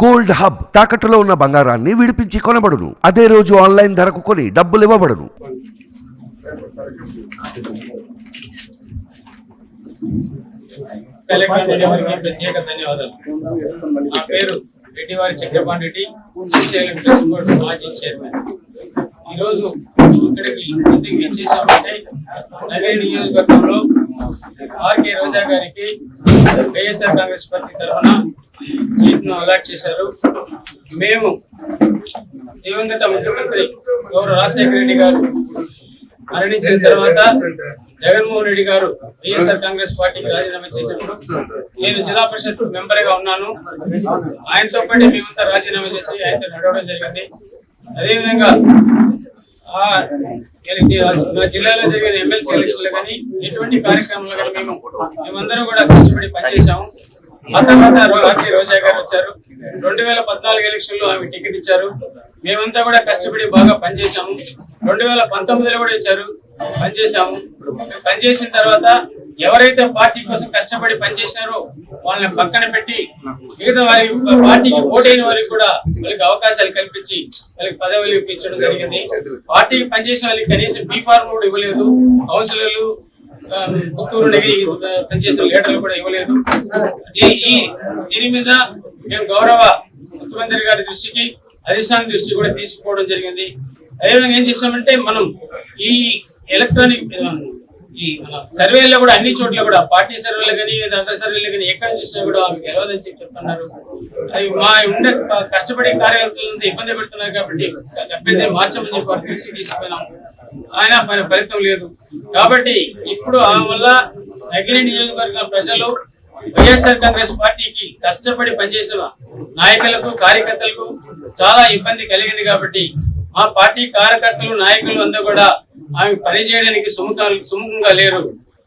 Gold hub తాకట్టులో ఉన్న బంగారాన్ని విడిపించి కొనబడును. అదే రోజు ఆన్లైన్ ధరకు కొని డబ్బులు ఇవ్వబడును. ప్రత్యేక ధన్యవాదాలు నా పేరు రెడ్డివారి చక్రపాణి రెడ్డి మాజీ చైర్మన్ ఈరోజు ఇక్కడికి ఎందుకు వచ్చేసామంటే నగరి నియోజకవర్గంలో ఆర్కే రోజా గారికి వైఎస్ఆర్ కాంగ్రెస్ పార్టీ తరఫున సీట్ను అలాట్ చేశారు. మేము దివంగత ముఖ్యమంత్రి గౌరవ రాజశేఖర రెడ్డి గారు మరణించిన తర్వాత జగన్మోహన్ రెడ్డి గారు వైఎస్ఆర్ కాంగ్రెస్ పార్టీకి రాజీనామా చేసినప్పుడు నేను జిల్లా పరిషత్ మెంబర్గా ఉన్నాను. ఆయనతో పాటు మేమంతా రాజీనామా చేసి ఆయనతో నడవడం జరిగింది. అదేవిధంగా ఆ మా జిల్లాలో జరిగిన ఎమ్మెల్సీ ఎలక్షన్లు కానీ ఎటువంటి కార్యక్రమాలు కానీ మేము మేమందరం కూడా కష్టపడి పనిచేశాము. ఆ తర్వాత ఆర్టీ రోజా గారు వచ్చారు. రెండు వేల పద్నాలుగు ఎలక్షన్లో ఆమె టికెట్ ఇచ్చారు. మేమంతా కూడా కష్టపడి బాగా పనిచేశాము. రెండు వేల పంతొమ్మిదిలో కూడా ఇచ్చారు. పనిచేశాము. పనిచేసిన తర్వాత ఎవరైతే పార్టీ కోసం కష్టపడి పనిచేసినారో వాళ్ళని పక్కన పెట్టి మిగతా వారి పార్టీకి ఓటైన వారికి కూడా వాళ్ళకి అవకాశాలు కల్పించి వాళ్ళకి పదవులు ఇప్పించడం జరిగింది. పార్టీకి పనిచేసిన వాళ్ళకి కనీసం బీ ఫార్మ్ కూడా ఇవ్వలేదు. కౌన్సిలర్లు పుత్తూరు నగిరి పనిచేసిన లీడర్లు కూడా ఇవ్వలేదు. ఈ- దీని మీద మేము గౌరవ ముఖ్యమంత్రి గారి దృష్టికి అధిష్టాన దృష్టి కూడా తీసుకుపోవడం జరిగింది. అదేవిధంగా ఏం చేసామంటే మనం ఈ ఎలక్ట్రానిక్ ఈ సర్వేలో కూడా అన్ని చోట్ల కూడా పార్టీ సర్వేలు కానీ అంతర్ సర్వేలు కానీ ఎక్కడ చూసినా కూడా ఆమె గెలవదని చెప్పి చెప్తున్నారు. అది మా ఉండే కష్టపడే కార్యకర్తలంతా ఇబ్బంది పెడుతున్నారు కాబట్టి అభ్యర్థి మార్చమని చెప్పి వారి దృష్టికి తీసుకుపోయినాం ఆయన మన ఫలితం లేదు. కాబట్టి ఇప్పుడు ఆమె వల్ల నగిరి నియోజకవర్గ ప్రజలు వైఎస్ఆర్ కాంగ్రెస్ పార్టీకి కష్టపడి పనిచేసిన నాయకులకు కార్యకర్తలకు చాలా ఇబ్బంది కలిగింది కాబట్టి మా పార్టీ కార్యకర్తలు నాయకులు అందరూ కూడా ఆమె పనిచేయడానికి సుముఖ సుముఖంగా లేరు.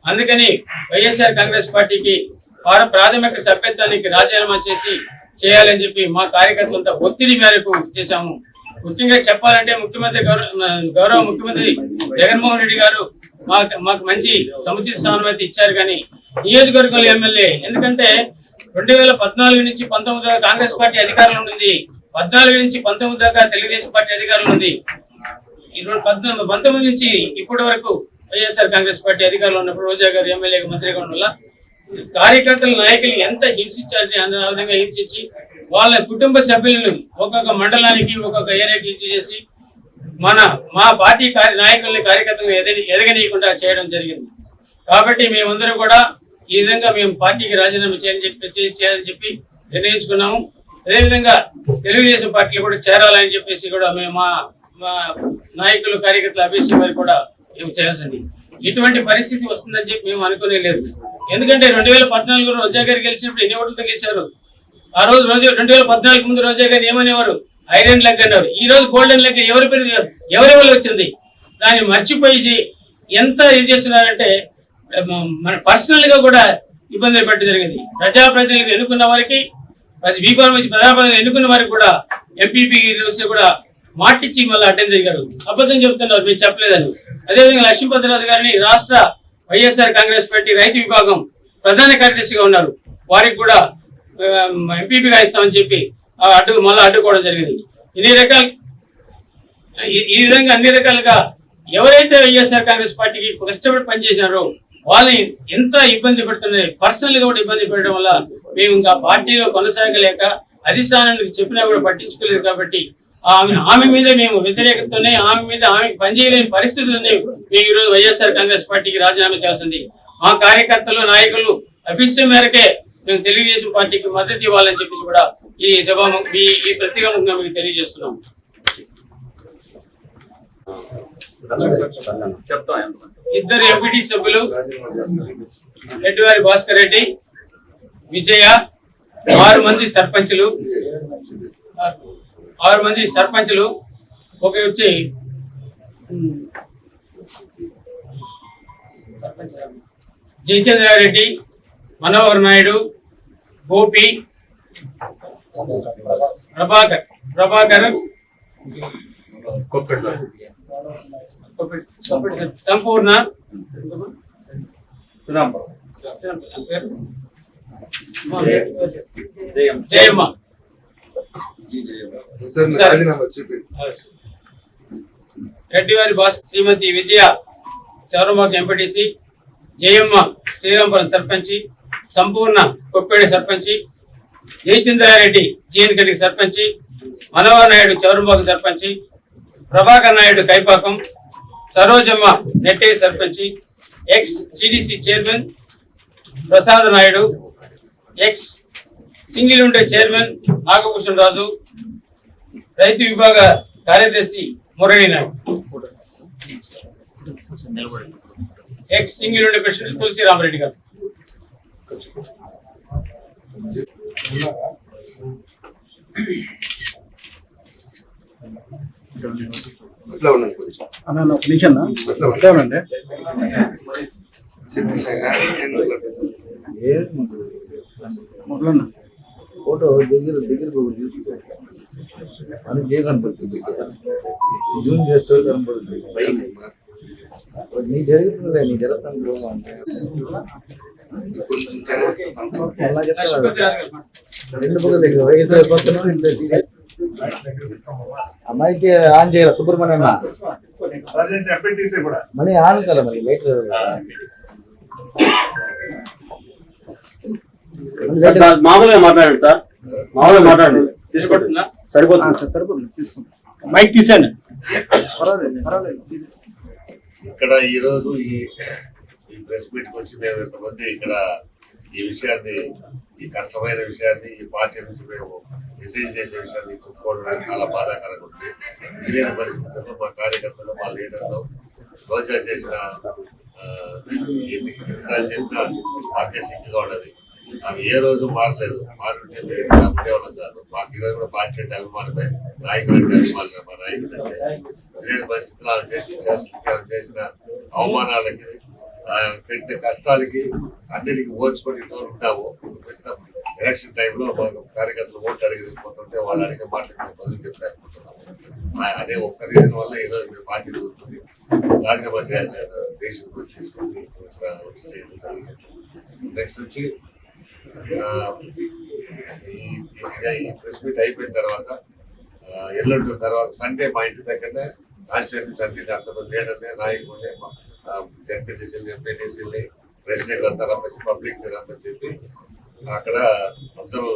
అందుకని వైఎస్ఆర్ కాంగ్రెస్ పార్టీకి ప్రాథమిక సభ్యత్వానికి రాజీనామా చేసి చేయాలని చెప్పి మా కార్యకర్తలంతా ఒత్తిడి మేరకు చేశాము. ముఖ్యంగా చెప్పాలంటే ముఖ్యమంత్రి గౌరవ ముఖ్యమంత్రి జగన్మోహన్ రెడ్డి గారు మాకు మాకు మంచి సముచిత స్థానం ఇచ్చారు కానీ నియోజకవర్గంలో ఎమ్మెల్యే. ఎందుకంటే రెండు వేల పద్నాలుగు నుంచి పంతొమ్మిది దాకా కాంగ్రెస్ పార్టీ అధికారంలో ఉంది. పద్నాలుగు నుంచి పంతొమ్మిది దాకా తెలుగుదేశం పార్టీ అధికారంలో ఉంది. ఈ రెండు పద్నాలుగు పంతొమ్మిది నుంచి ఇప్పటి వరకు వైఎస్ఆర్ కాంగ్రెస్ పార్టీ అధికారంలో ఉన్నప్పుడు రోజా గారు ఎమ్మెల్యేగా మంత్రిగా ఉండాల వల్ల కార్యకర్తల నాయకులు ఎంత హింసించారని అంత ఆ విధంగా హింసించి వాళ్ళ కుటుంబ సభ్యులను ఒక్కొక్క మండలానికి ఒక్కొక్క ఏరియాకి ఇది చేసి మన మా పార్టీ కార్య నాయకుల్ని కార్యకర్తలను ఎదగ ఎదగనీయకుండా చేయడం జరిగింది. కాబట్టి మేమందరం కూడా ఈ విధంగా మేము పార్టీకి రాజీనామా చేయని చెప్పి చేయాలని చెప్పి నిర్ణయించుకున్నాము. అదేవిధంగా తెలుగుదేశం పార్టీలో కూడా చేరాలని చెప్పేసి కూడా మేము మా మా నాయకులు కార్యకర్తలు అభిషేక్ మరి కూడా మేము చేయాల్సింది? ఇటువంటి పరిస్థితి వస్తుందని చెప్పి మేము అనుకునే లేదు. ఎందుకంటే రెండు వేల పద్నాలుగులో రోజా గారు గెలిచినప్పుడు ఎన్ని ఓట్లు తగ్గించారు ఆ రోజు రోజు రెండు వేల పద్నాలుగు ముందు రోజా గారు ఏమనేవారు? ఐరన్ లెగ్ అన్నారు. ఈ రోజు గోల్డెన్ లెగ్ ఎవరి పేరు ఎవరి వల్ల వచ్చింది? దాన్ని మర్చిపోయి ఎంత ఇది చేస్తున్నారంటే మన పర్సనల్గా కూడా ఇబ్బందులు పెట్టడం జరిగింది. ప్రజాప్రతినిధులు ఎన్నుకున్న వారికి ప్రతి బీఫార్ నుంచి ప్రజాప్రతినిధులు ఎన్నుకున్న వారికి కూడా ఎంపీపీ కూడా మాటిచ్చి మళ్ళీ అడ్డం జరిగారు అబద్ధం చెప్తున్నారు మీరు చెప్పలేదని. అదేవిధంగా లక్ష్మీపతిరాజు గారిని రాష్ట్ర వైఎస్ఆర్ కాంగ్రెస్ పార్టీ రైతు విభాగం ప్రధాన కార్యదర్శిగా ఉన్నారు. వారికి కూడా ఎంపీపీగా ఇస్తామని చెప్పి ఆ అడ్డు మళ్ళీ అడ్డుకోవడం జరిగింది. ఇన్ని రకాల ఈ- విధంగా అన్ని రకాలుగా ఎవరైతే వైఎస్ఆర్ కాంగ్రెస్ పార్టీకి కష్టపడి పనిచేసినారో వాళ్ళని ఎంత ఇబ్బంది పెడుతున్నది పర్సనల్గా కూడా ఇబ్బంది పెట్టడం వల్ల మేము ఇంకా పార్టీలో కొనసాగలేక అధిష్టానానికి చెప్పినా కూడా పట్టించుకోలేదు కాబట్టి ఆమె ఆమె మీద మేము వ్యతిరేకతనే ఆమె మీద ఆమె పనిచేయలేని పరిస్థితుల్లోనే మేము ఈరోజు వైఎస్ఆర్ కాంగ్రెస్ పార్టీకి రాజీనామా చేయాల్సింది. మా కార్యకర్తలు నాయకులు అభిష్టం మేరకే మేము తెలుగుదేశం పార్టీకి మద్దతు ఇవ్వాలని చెప్పేసి కూడా ఈ సభ ఈ ఈ మీకు తెలియజేస్తున్నాం. ఇద్దరు ఎంపీటీ సభ్యులు రెడ్డివారి భాస్కర్ రెడ్డి విజయ ఆరు మంది సర్పంచులు. ఆరు మంది సర్పంచులు ఒక వచ్చి జయచంద్రారెడ్డి మనోహర్ నాయుడు గోపి ప్రభాకర్. ప్రభాకర్. సంపూర్ణ. పేరు? Jayamma sir sir. రాజీనామా చూపించి రెడ్డివారి బాస్ శ్రీమతి విజయ చౌరమాకు ఎంపీటీసీ జయమ్మ శ్రీరాంపురం సర్పంచి సంపూర్ణ కొప్పేడి సర్పంచి జయచంద్రారెడ్డి జీఎన్ కడికి సర్పంచి మనోహర్ నాయుడు చౌరంబాకు సర్పంచి ప్రభాకర్ నాయుడు కైపాకం సరోజమ్మ నెట్టేరి సర్పంచి ex CDC chairman Prasad Naidu ex single ఉండే చైర్మన్ నాగభూషణ్ రాజు రైతు విభాగ కార్యదర్శి మురళీ నాయుడు. ఎక్స్ సింగిల్ ఉండే ప్రెసిడెంట్ తులసి రామరెడ్డి గారు. మొదలన్నా. ఫోటో దగ్గర దగ్గర చూసుకో అని ఏ కనపడుతుంది? జూమ్ చేస్తే కనపడుతుంది. నీ నీ జరుగుతుంది కనీసం సంతోషం. అలా చెప్తాను రెండు పక్కల దగ్గర వయసు అయిపోతున్నావు ఇంట్లో. అమ్మాయికి ఆన్ చేయాలి సుబ్రహ్మణ్యం మనీ ఆన్ కదా మరి లేట్ మామూలుగా మాట్లాడండి సార్. మామూలుగా మాట్లాడండి. సరిపోతుంది. సరిపోతుంది. మైక్ తీసాను పర్వాలేదు పర్వాలేదు. ఇక్కడ ఈ రోజు ఈ ఈ ప్రెస్ మీట్కి వచ్చి మేము ఇంతమంది ఇక్కడ ఈ విషయాన్ని ఈ కష్టమైన విషయాన్ని ఈ పార్టీ నుంచి మేము డిసైన్ చేసే విషయాన్ని చెప్పుకోవడం అనేది చాలా బాధాకరంగా ఉంది. తెలియని పరిస్థితుల్లో మా కార్యకర్తలు మా లీడర్లు రోజా చేసిన ఎన్నిసార్లు చెప్పినా మాకే సిగ్గుగా ఉన్నది అవి ఏ రోజు మారలేదు మారుంటే మేము ఇలా ఉండేవాళ్ళం కాదు మాకు ఈరోజు కూడా పార్టీ అంటే అభిమానమే నాయకుడు అంటే అభిమానమే మా నాయకుడు అంటే తెలియని పరిస్థితులు ఆమె చేసి చేస్తున్న చేసిన అవమానాలకి పెట్టిన కష్టాలకి అన్నిటికీ ఓర్చుకొని ఇట్లా ఉంటాము ఎలక్షన్ టైంలో మాకు కార్యకర్తలు ఓట్లు అడిగి పోతుంటే వాళ్ళు అడిగే మాటలు బదులు చెప్పలేకపోతున్నాము అదే ఒక్క రీజన్ వల్ల ఈ రోజు మేము పార్టీ దొరుకుతుంది రాజీనామా చేయాల్సిన దేశం గురించి తీసుకుంది వచ్చి నెక్స్ట్ వచ్చి ఈ ఈ ప్రెస్ మీట్ అయిపోయిన తర్వాత ఎల్లుండి తర్వాత సండే మా ఇంటి దగ్గరనే రాజశేఖర్ నుంచి అంతమంది లీడర్ని నాయకుడిని జడ్పీటీసీని ఎంపీటీసీని ప్రెసిడెంట్ అంతా రమ్మని పబ్లిక్ రమ్మని చెప్పి అక్కడ అందరూ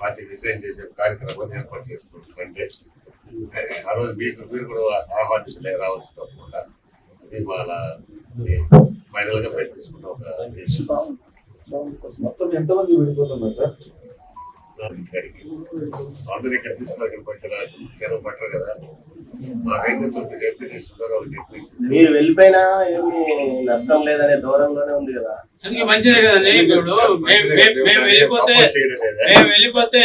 పార్టీ రిజైన్ చేసే కార్యక్రమాన్ని ఏర్పాటు చేస్తుంది సండే ఆ రోజు మీకు మీరు కూడా ఆహ్వానించలే రావచ్చు తప్పకుండా అది మన ఫైనల్గా గా బయట ఒక విషయం. మొత్తం ఎంతమంది విడిపోతున్నారు సార్? జనం పట్టరు కదా. మాకైతే తొమ్మిది ఎంపీటీస్ ఉన్నారు ఒక ఎంపీ మీరు వెళ్ళిపోయినా ఏమి నష్టం లేదనే దూరంలోనే ఉంది కదా. అందుకే మంచిదే కదండి ఇప్పుడు మేము వెళ్ళిపోతే? మేము వెళ్ళిపోతే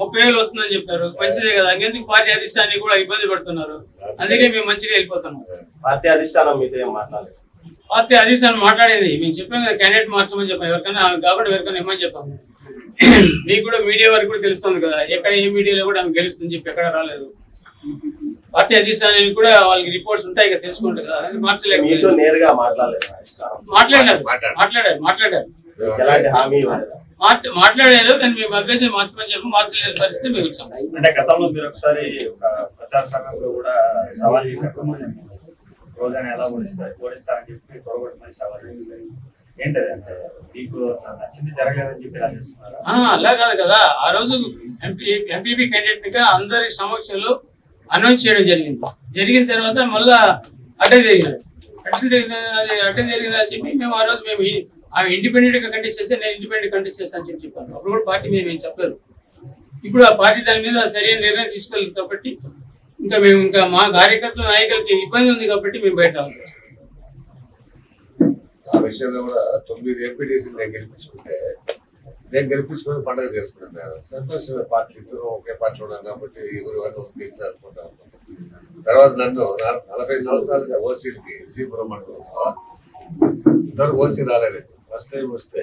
ముప్పై వేలు వస్తుందని చెప్పారు. మంచిదే కదా. ఇంకెందుకు పార్టీ అధిష్టాన్ని కూడా ఇబ్బంది పెడుతున్నారు? అందుకే మేము మంచిగా వెళ్ళిపోతున్నాం. పార్టీ అధిష్టానం మీతో ఏం మాట్లాడలేదు. పార్టీ అధిష్టానం మాట్లాడేది. మేము చెప్పాం కదా క్యాండిడేట్ మార్చమని చెప్పాం. ఎవరికైనా ఆమె కాబట్టి ఎవరికైనా ఇమ్మని చెప్పాము మీకు కూడా మీడియా వరకు కూడా తెలుస్తుంది కదా ఎక్కడ ఏ మీడియాలో కూడా ఆమె గెలుస్తుందని చెప్పి ఎక్కడ రాలేదు. పార్టీ అధిష్టానానికి కూడా వాళ్ళకి రిపోర్ట్స్ ఉంటాయి కదా తెలుసుకుంటారు కదా మార్చలేకపోతే నేరుగా మాట్లాడలేదు. మాట్లాడారు. మాట్లాడారు. మాట్లాడారు. మాట్లాడారు కానీ మేము అభ్యర్థి మార్చమని చెప్పి మార్చలేని పరిస్థితి మేము వచ్చాం అంటే గతంలో మీరు ఒకసారి ఒక ప్రచార సంఘంలో కూడా సవాల్ చేసినప్పుడు రోజాని ఎలా ఓడిస్తారు ఓడిస్తారని చెప్పి త్వరగొట్టమని మనిషి చేశారు ఏంటది అంటే మీకు నచ్చింది జరగలేదని చెప్పి ఇలా చేస్తున్నారా? అలా కాదు కదా. ఆ రోజు ఎంపీ ఎంపీపీ క్యాండిడేట్గా అందరి సమక్షంలో అనౌన్స్ చేయడం జరిగింది. జరిగిన తర్వాత మళ్ళా అడ్డం జరిగినది అడ్డం జరిగిన అది అడ్డం జరిగింది అని చెప్పి మేము ఆ రోజు మేము ఆమె ఇండిపెండెంట్గా కంటెస్ట్ చేస్తే నేను ఇండిపెండెంట్ కంటెస్ట్ చేస్తాను అని చెప్పి చెప్పాను. అప్పుడు కూడా పార్టీ మేము ఏం చెప్పలేదు. ఇప్పుడు ఆ పార్టీ దాని మీద సరైన నిర్ణయం తీసుకోలేదు కాబట్టి ఇంకా మేము ఇంకా మా కార్యకర్తల నాయకులకి ఇబ్బంది ఉంది కాబట్టి మేము బయట రావాల్సి ఆ విషయంలో కూడా తొమ్మిది ఎంపీటీసీ నేను గెలిపించుకుంటే నేను గెలిపించుకుని పండుగ చేసుకున్నాను సంతోషమే పార్టీ ఇద్దరు ఒకే పార్టీ ఉన్నాం కాబట్టి ఎవరు వాళ్ళు గెలిచి అనుకుంటాం తర్వాత నన్ను నా- నలభై సంవత్సరాలుగా ఓసీలకి విజయపురం మండలంలో ఇద్దరు ఓసీ రాలేదండి ఫస్ట్ టైం వస్తే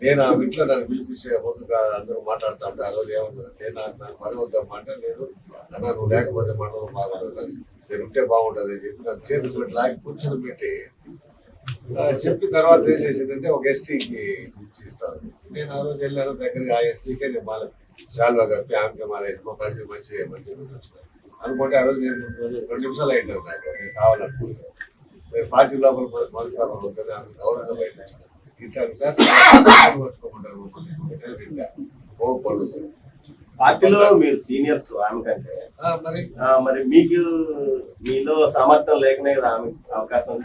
నేను ఆ ఇంట్లో నన్ను పిలిపించే ముందుగా అందరూ మాట్లాడుతా ఉంటే ఆ రోజు ఏమవుతుందంటే నాకు నాకు పని వద్దా మాట్లాడలేదు లేదు. అన్న నువ్వు లేకపోతే మండలం బాగుంటుంది నేను ఉంటే బాగుంటుంది అని చెప్పి నన్ను చేతులు పెట్టి లాగి కూర్చుని పెట్టి చెప్పిన తర్వాత ఏం చేసిందంటే ఒక ఎస్టీకి ఇస్తాను. నేను ఆ రోజు వెళ్ళాను దగ్గరగా ఆ ఎస్టీకే నేను మాల శాల్వా కప్పి ఆమెకి మన మా ప్రజలు మంచి మంచి అనుకుంటే ఆ రోజు నేను రెండు నిమిషాలు అయింటారు నాకు. నేను కావాలనుకుంటున్నాను నేను పార్టీ లోపల మన- అవుతుంది ఆమె గౌరవంగా బయట వచ్చిన ఇట్లా సార్ పార్టీలో మీరు సీనియర్స్ ఆమె కంటే ఆ, మరి. ఆ, మరి మీకు మీలో సామర్థ్యం లేకనే కదా ఆమె అవకాశం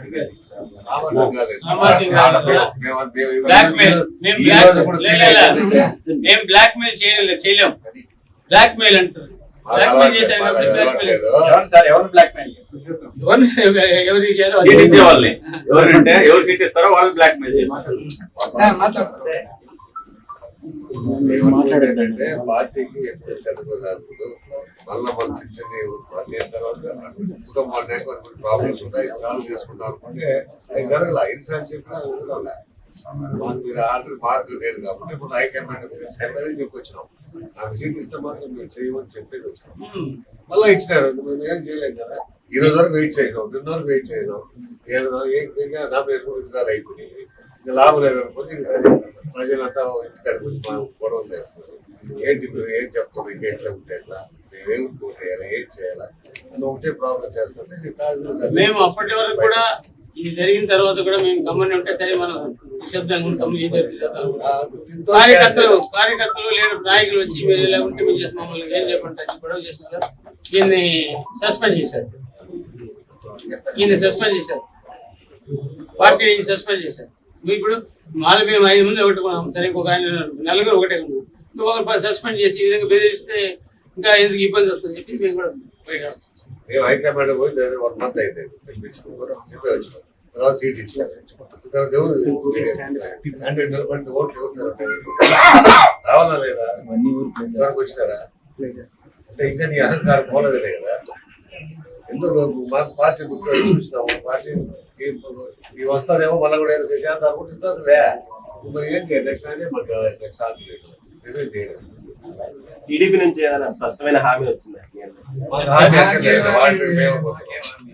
బ్లాక్ మెయిల్ చేయలేం. బ్లాక్ మెయిల్ అంటారు. ఎవరంటే ఎవరు సీట్ ఇస్తారో వాళ్ళు బ్లాక్ మెయిల్ మాట్లాడతారు. ఏంటంటే పార్టీకి ఎప్పుడు చదువుకున్నప్పుడు మళ్ళా మన పింఛన్ మళ్ళీ తర్వాత? కొన్ని ప్రాబ్లమ్స్ ఉన్నాయి సాల్వ్ చేసుకుంటాం అనుకుంటే అది జరగల ఎన్నిసార్లు చెప్పినా. మాకు మీరు ఆర్డర్ మార్క్ లేదు కాబట్టి ఇప్పుడు హైకమాండ్ సెంటర్ చెప్పొచ్చినాం. నాకు సీట్ ఇస్తే మాత్రం మీరు చేయమని చెప్పేది వచ్చినాం. మళ్ళీ ఇచ్చినారు. మేము ఏం చేయలేం కదా. ఈ రోజు వరకు వెయిట్ చేసినాం. నిన్న వరకు వెయిట్ చేసినాం. ఏదో ఇంకా నా వేసుకుని అయిపోయినాయి. ఇంకా లాభం లేదు అనుకుంటే ఇంక సరే. ప్రజలంతా ఇంటికాడికి వచ్చి మా గొడవలు చేస్తున్నారు. ఏంటి మీరు ఏం చెప్తాం ఇంకా ఎట్లా ఉంటే ఎట్లా? మేము ఏం చేయాలి? ఏం చేయాలా? అని ఒకటే ప్రాబ్లం చేస్తుంటే మేము అప్పటి వరకు కూడా ఇది జరిగిన తర్వాత కూడా మేము గమ్మని ఉంటే సరే మనం నిశ్శబ్దంగా ఉంటాం ఏం జరుగుతుందో. కార్యకర్తలు కార్యకర్తలు లేడు నాయకులు వచ్చి మీరు ఇలా ఉంటే చేసి మమ్మల్ని ఏం చెప్పండి గొడవ చేస్తున్నారు. ఈయన్ని సస్పెండ్ చేశారు. ఈయన్ని సస్పెండ్ చేశారు. పార్టీ సస్పెండ్ చేశారు. ఇప్పుడు మాలు మేము ఐదు మంది ఒకటి కొన్నాం సరే ఇంకొక ఆయన నలుగురు ఒకటే ఉన్నాం ఇంకొకరు సస్పెండ్ చేసి ఈ విధంగా బెదిరిస్తే ఇంకా ఎందుకు ఇబ్బంది వస్తుందని చెప్పి మేము కూడా బయట హైకమాండ్ పోయి దాన్ని వన్ మంత్ అయితే తర్వాత సీట్ ఇచ్చినాం తర్వాత ఎవరు అంటే నిలబడితే ఓట్లు ఎవరు రావాలా లేదా? ఇంతవరకు వచ్చినారా? అంటే ఇంకా నీ అహంకారం పోలేదులే కదా. ఎందుకు మాకు పార్టీ బుక్ చూసినాము. పార్టీ ఈ- ఈ వస్తారేమో మళ్ళీ కూడా ఏదో చేద్దాం అనుకుంటే ఇంతవరకు లే మరి ఏం చేయాలి? నెక్స్ట్ అయితే మాకు నెక్స్ట్ సాధ్యం లేదు నిజం చేయలేదు. టీడీపీ నుంచి ఏదైనా స్పష్టమైన హామీ వచ్చిందా? హామీ.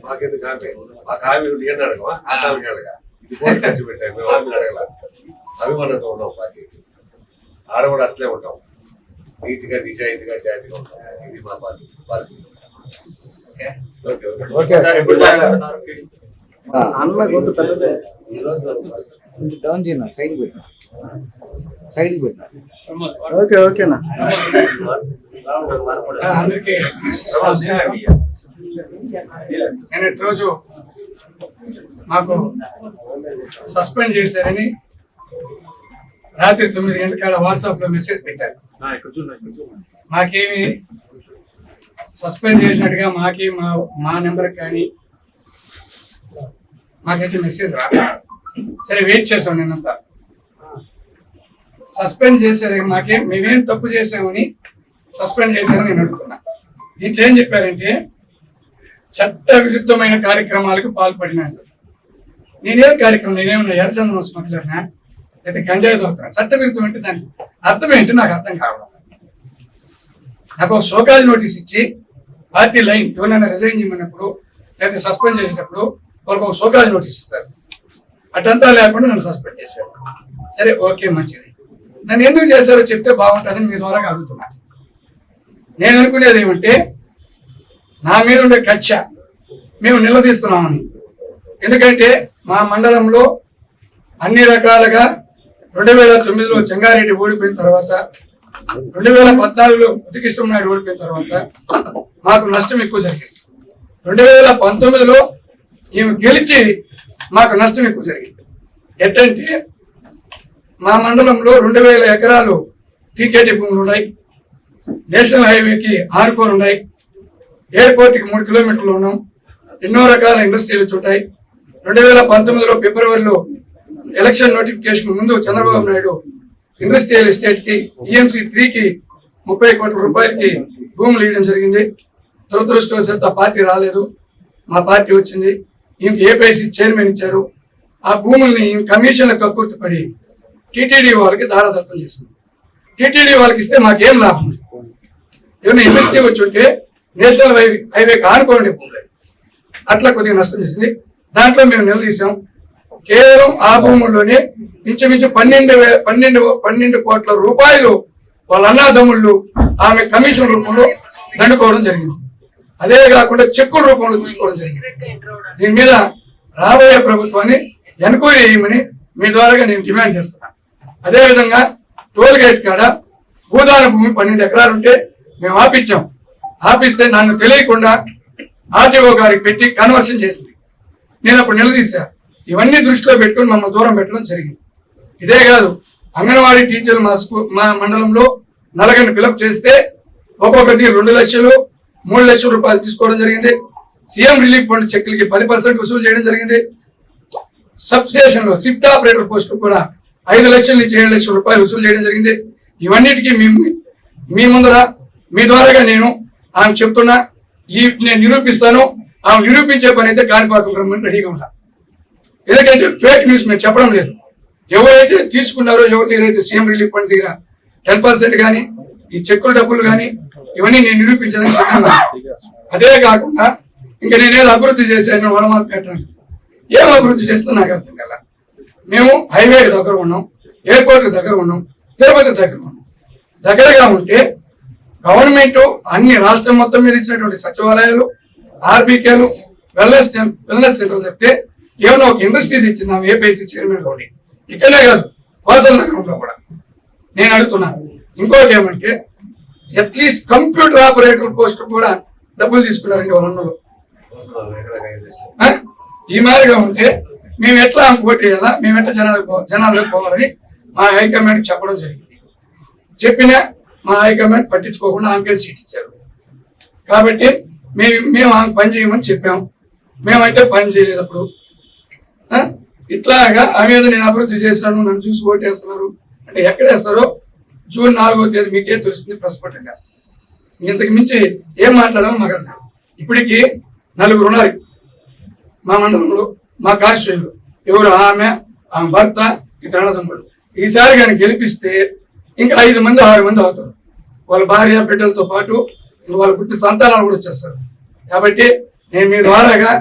మాకెందుకు హామీ మాకు హామీ ఏం అడగమా అన్నాళ్ళకి అడగా ఇది కోటి ఖర్చు పెట్టాము మేము హామీలు అడగల అభిమానంతో ఉన్నాం పార్టీకి ఆడ కూడా అట్లే ఉంటాం నీతిగా నిజాయితీగా జాతిగా ఉంటాం ఇది మా పార్టీ పాలసీ అన్న గొంతు పెద్దదే డౌన్ చేయనా? సైడ్ పెట్టిన సైడ్ ఓకే ఓకేనా అందరికీ నమస్కారం నిన్నటి రోజు మాకు సస్పెండ్ చేశారని రాత్రి తొమ్మిది గంటల వాట్సాప్లో మెసేజ్ పెట్టారు. మాకేమి సస్పెండ్ చేసినట్టుగా మాకి మా మా నెంబర్ కానీ మాకైతే మెసేజ్ రాలేదు. సరే వెయిట్ చేసాం నిన్నంతా సస్పెండ్ చేశారు మాకే మేమేం తప్పు చేసామని సస్పెండ్ చేశారని నేను అడుగుతున్నా. దీంట్లో ఏం చెప్పారంటే చట్ట విరుద్ధమైన కార్యక్రమాలకు పాల్పడినాను నేనేం కార్యక్రమం నేనేమన్నా ఎర్రచందనం స్మగ్లర్నా లేదా గంజాయి దొరుకుతున్నా చట్ట విరుద్ధం అంటే దాని అర్థం ఏంటి? నాకు అర్థం కావడం నాకు ఒక షోకాజ్ నోటీస్ ఇచ్చి పార్టీ లైన్ ఎవరైనా రిజైన్ చేయమన్నప్పుడు లేదా సస్పెండ్ చేసేటప్పుడు వాళ్ళకు ఒక షోకాజ్ నోటీస్ ఇస్తారు. అటంతా లేకుండా నన్ను సస్పెండ్ చేశారు. సరే ఓకే మంచిది. నన్ను ఎందుకు చేశారో చెప్తే బాగుంటుందని మీ ద్వారా అడుగుతున్నా. నేను అనుకునేది ఏమంటే నా మీద ఉండే కక్ష మేము నిలదీస్తున్నామని. ఎందుకంటే మా మండలంలో అన్ని రకాలుగా రెండు వేల తొమ్మిదిలో చెంగారెడ్డి ఓడిపోయిన తర్వాత రెండు వేల పద్నాలుగులో ఉతికిష్టం నాయుడు ఓడిపోయిన తర్వాత మాకు నష్టం ఎక్కువ జరిగింది. రెండు వేల పంతొమ్మిదిలో ఈమె గెలిచి మాకు నష్టం ఎక్కువ జరిగింది. ఎట్టంటే మా మండలంలో రెండు వేల ఎకరాలు టీకేటీ భూములు ఉన్నాయి. నేషనల్ హైవేకి ఆనుకోని ఉన్నాయి. ఎయిర్పోర్ట్కి మూడు కిలోమీటర్లు ఉన్నాం. ఎన్నో రకాల ఇండస్ట్రీలు చూటాయి రెండు వేల పంతొమ్మిదిలో ఫిబ్రవరిలో ఎలక్షన్ నోటిఫికేషన్ ముందు చంద్రబాబు నాయుడు ఇండస్ట్రియల్ ఎస్టేట్కి ఈఎంసీ త్రీకి ముప్పై కోట్ల రూపాయలకి భూములు ఇవ్వడం జరిగింది. దురదృష్టవశాత్తు ఆ పార్టీ రాలేదు. మా పార్టీ వచ్చింది. ఈమెకి ఏపీఐసి చైర్మన్ ఇచ్చారు. ఆ భూముల్ని ఈమె కమిషన్లకు కక్కుర్తిపడి టీటీడీ వాళ్ళకి దారాదత్తం చేసింది టీటీడీ వాళ్ళకి ఇస్తే మాకేం లాభం? ఏమైనా ఇండస్ట్రీ వచ్చి ఉంటే నేషనల్ హైవే హైవే కానుకోండి అట్లా కొద్దిగా నష్టం చేసింది. దాంట్లో మేము నిలదీశాం. కేవలం ఆ భూముల్లోనే ఇంచుమించు పన్నెండు వే- పన్నెండు పన్నెండు కోట్ల రూపాయలు వాళ్ళ అన్నాదమ్ముళ్ళు ఆమె కమిషన్ రూపంలో దండుకోవడం జరిగింది. అదే కాకుండా చెక్కుల రూపంలో తీసుకోవడం జరిగింది. దీని మీద రాబోయే ప్రభుత్వాన్ని ఎన్క్వైరీ చేయమని మీ ద్వారాగా నేను డిమాండ్ చేస్తున్నాను. అదేవిధంగా టోల్ గేట్ కాడ భూదాన భూమి పన్నెండు ఎకరాలు ఉంటే మేము ఆపించాం. ఆపిస్తే నన్ను తెలియకుండా ఆర్టీఓ గారికి పెట్టి కన్వర్షన్ చేసింది. నేను అప్పుడు నిలదీశా. ఇవన్నీ దృష్టిలో పెట్టుకొని మమ్మల్ని దూరం పెట్టడం జరిగింది. ఇదే కాదు అంగన్వాడీ టీచర్లు మా స్కూల్ మా మండలంలో నలగని ఫిలప్ చేస్తే ఒక్కొక్కరికి రెండు లక్షలు మూడు లక్షల రూపాయలు తీసుకోవడం జరిగింది. సీఎం రిలీఫ్ ఫండ్ చెక్లకి పది పర్సెంట్ వసూలు చేయడం జరిగింది. Substation shift operator post కూడా ఐదు లక్షల నుంచి ఏడు లక్షల రూపాయలు వసూలు చేయడం జరిగింది. ఇవన్నిటికీ మీ మీ ముందర మీ ద్వారాగా నేను ఆమె చెప్తున్నా ఈ నేను నిరూపిస్తాను. ఆమె నిరూపించే పని అయితే కాణిపాకం రమ్మని రెడీగా ఉన్నా ఎందుకంటే ఫేక్ న్యూస్ మేము చెప్పడం లేదు. ఎవరైతే తీసుకున్నారో ఎవరైతే సీఎం రిలీఫ్ ఫండ్ దగ్గర టెన్ పర్సెంట్ కానీ ఈ చెక్కుల డబ్బులు కానీ ఇవన్నీ నేను నిరూపించడానికి సిద్ధంగా అదే కాకుండా ఇంకా నేనేదో అభివృద్ధి చేశాను వనమాల పెట్టడానికి ఏం అభివృద్ధి చేస్తున్నా నాకు అర్థం కదా మేము హైవే దగ్గర ఉన్నాం ఎయిర్పోర్ట్ దగ్గర ఉన్నాం తిరుపతి దగ్గర ఉన్నాం. దగ్గరగా ఉంటే గవర్నమెంట్ అన్ని రాష్ట్రం మొత్తం మీద ఇచ్చినటువంటి సచివాలయాలు ఆర్బీకేలు వెల్నెస్ వెల్నెస్ సెంటర్ చెప్తే ఏమైనా ఒక ఇండస్ట్రీ ఇచ్చిందాం ఏపీసీ చైర్మన్ కూడా ఇక్కడే కాదు కోసల నగరంలో కూడా. నేను అడుగుతున్నాను ఇంకోటి ఏమంటే అట్లీస్ట్ కంప్యూటర్ ఆపరేటర్ పోస్ట్ కూడా డబ్బులు తీసుకున్నారండి వాళ్ళ? ఈ మాదిరిగా ఉంటే మేము ఎట్లా ఆమెకు మేము ఎట్లా జనాలకు పో- జనాలకు పోవాలని మా హైకమాండ్ చెప్పడం జరిగింది. చెప్పినా మా హైకమాండ్ పట్టించుకోకుండా ఆమెకే సీట్ ఇచ్చారు. కాబట్టి మేము మేము ఆమె పని చేయమని చెప్పాము మేమైతే పని చేయలేదు అప్పుడు ఇట్లాగా ఆమె నేను అభివృద్ధి చేశాను నన్ను చూసి ఓటేస్తున్నారు. అంటే ఎక్కడ వేస్తారో జూన్ నాలుగో తేదీ మీకే తెలుస్తుంది ప్రస్ఫుటంగా. ఇంతకు మించి ఏం మాట్లాడాలో మాకు అర్థం. ఇప్పటికి నలుగురు ఉన్నారు మా మండలంలో. మా కాన్స్టిట్యూన్లు ఎవరు? ఆమె ఆమె భర్త ఇతర అన్నదమ్ముడు ఈసారి కానీ గెలిపిస్తే ఇంకా ఐదు మంది ఆరు మంది అవుతారు. వాళ్ళ భార్య బిడ్డలతో పాటు వాళ్ళ పుట్టిన సంతానాలు కూడా వచ్చేస్తారు. కాబట్టి నేను మీ ద్వారాగా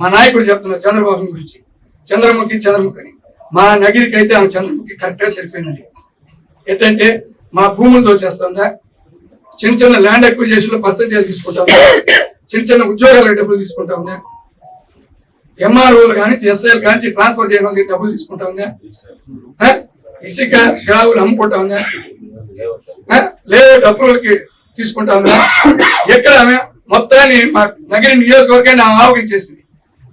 మా నాయకుడు చెప్తున్నా చంద్రబాబు గురించి చంద్రముఖి చంద్రముఖి అని మా నగిరికి అయితే ఆమె చంద్రముఖి కరెక్ట్గా సరిపోయిందండి. ఏంటంటే మా భూములు దోచేస్తుందా? చిన్న చిన్న ల్యాండ్ అక్విజేషన్లో పర్సంటేజ్ తీసుకుంటా చిన్న చిన్న ఉద్యోగాలకు డబ్బులు తీసుకుంటా ఉందా ఎంఆర్ఓలు కానీ ఎస్ఐలు కానీ ట్రాన్స్ఫర్ చేయడం డబ్బులు తీసుకుంటా ఉందా? ఆ? ఇసుక గ్రావులు అమ్ముకుంటా ఉందా? ఆ? లేదు డబ్బులకి తీసుకుంటా ఉందా? ఎక్కడ మొత్తాన్ని మా నగిరి నియోజకవర్గాన్ని ఆమె ఆవగించేసింది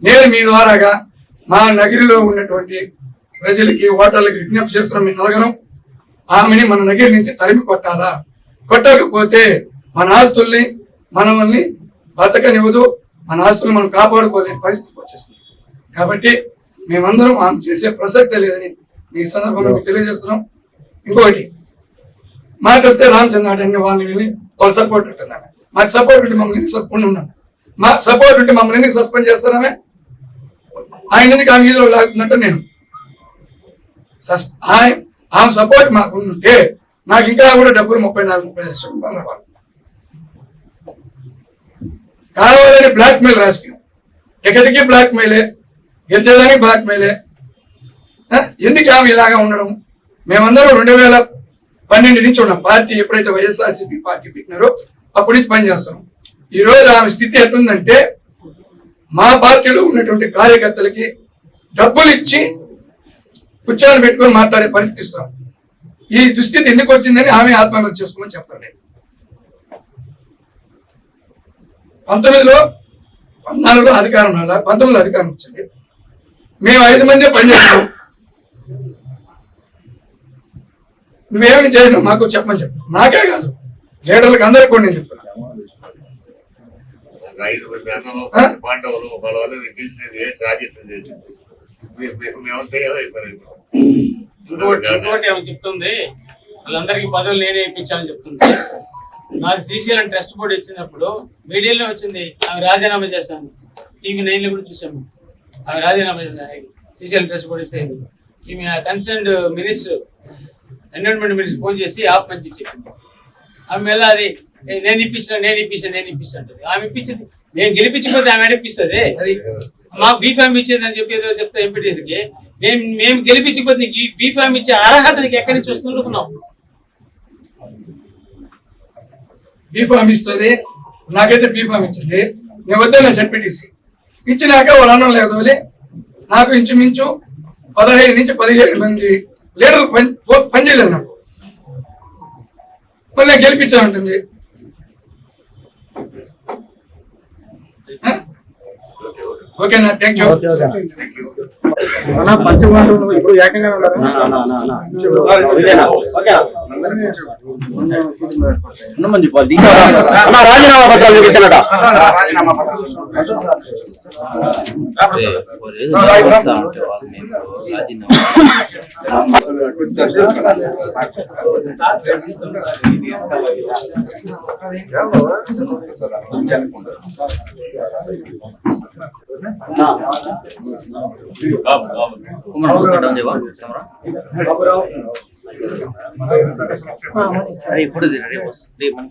నేను మీ ద్వారాగా మా నగిరిలో ఉన్నటువంటి ప్రజలకి ఓటర్లకి విజ్ఞప్తి చేస్తున్నాం. మీ నలగరం ఆమెని మన నగిరి నుంచి తరిమి కొట్టాలా? కొట్టకపోతే మన ఆస్తుల్ని మనల్ని బతకనివ్వదు. మన ఆస్తులు మనం కాపాడుకోలేని పరిస్థితి వచ్చేస్తుంది కాబట్టి మేమందరం ఆమె చేసే ప్రసక్తే లేదని మీ సందర్భంగా మీకు తెలియజేస్తున్నాం. ఇంకొకటి మాట వస్తే రామచంద్ర అన్ని వాళ్ళని వెళ్ళి వాళ్ళ సపోర్ట్ ఉంటున్నామే మాకు సపోర్ట్ ఉంటే మమ్మల్ని ఎందుకు సస్పెండ్ ఉన్నాం మా సపోర్ట్ ఉంటే మమ్మల్ని ఎందుకు సస్పెండ్ చేస్తున్నామే ఆయన ఎందుకు ఆమె ఈదులో లాగుతున్నట్టు నేను. సస్- ఆయ- ఆమె సపోర్ట్ మాకు ఉంటే నాకు ఇంకా కూడా డబ్బులు ముప్పై నాలుగు ముప్పై లక్షల రూపాయలు రావాలి కావాలని బ్లాక్ మెయిల్ రాజకీయం టికెట్కి బ్లాక్ మెయిలే గెలిచేదానికి బ్లాక్ మెయిలే ఎందుకు ఆమె ఇలాగా ఉండడం? మేమందరం రెండు వేల పన్నెండు నుంచి ఉన్నాం పార్టీ ఎప్పుడైతే వైఎస్ఆర్సీపీ పార్టీ పెట్టినారో అప్పటి నుంచి పనిచేస్తున్నాం. ఈరోజు ఆమె స్థితి ఎట్లుందంటే మా పార్టీలో ఉన్నటువంటి కార్యకర్తలకి డబ్బులు ఇచ్చి కూర్చొని పెట్టుకొని మాట్లాడే పరిస్థితి ఇస్తాం ఈ దుస్థితి ఎందుకు వచ్చిందని ఆమె ఆత్మహత్య చేసుకోమని చెప్తాను నేను పంతొమ్మిదిలో పద్నాలుగులో అధికారం రాలా? పంతొమ్మిదిలో అధికారం వచ్చింది. మేము ఐదు మంది పనిచేస్తాం నువ్వేమి చేయను మాకు చెప్పమని చెప్పు. నాకే కాదు. లీడర్లకు అందరికీ కూడా నేను చెప్తున్నా. ఐదు మంది అన్నలు ఆ? పాండవులు వాళ్ళ వల్ల గెలిచి ఏడు సాగిత్యం చేసింది? మేము- మేము- మేమంతా ఏమైపోయాం ఇంకోటి ఇంకోటి ఏమో చెప్తుంది? వాళ్ళందరికీ పదవులు నేనే ఇప్పించాలని చెప్తుంది. నాకు శ్రీశైలం ట్రస్ట్ బోర్డు ఇచ్చినప్పుడు మీడియాలో వచ్చింది ఆమె రాజీనామా చేశాను. టీవీ నైన్లో కూడా చూసాము ఆమె రాజీనామా శ్రీశైలం ట్రస్ట్ బోర్డు ఇస్తే ఈమె concerned minister environment minister phone చేసి ఆపమని చెప్పి చెప్పింది. ఆమె మళ్ళీ అది? "ఏ, నేను ఇప్పించిన నేను ఇప్పించాను నేను ఇప్పించాను అంటది. ఆమె ఇప్పించింది. నేను గెలిపించకపోతే ఆమె ఇప్పిస్తుంది? అది. మాకు బీఫామ్ ఇచ్చేది అని చెప్పి ఏదో చెప్తే ఎంపీటీసీకి మేము మేము గెలిపించకపోతే బీఫామ్ ఇచ్చే అర్హత ఎక్కడి నుంచి వస్తుంటున్నాం బీఫామ్ ఇస్తుంది. నాకైతే బీఫామ్ ఇచ్చింది. నేను వద్దన్న జడ్పీటీసీ ఇచ్చినాక వాళ్ళ అన్నం లేదు నాకు ఇంచుమించు పదహైదు నుంచి పదిహేడు మంది లీడర్లు పని పనిచేయలేదు నాకు. మళ్ళీ నేను గెలిపించా ఉంటుంది. ఆ? ఓకేనా థ్యాంక్ యూ పంచమాట ఇప్పుడు ఏకంగా రాజీనామా పత్రాలు చూపించాలట. అరే ఇప్పుడు రేపు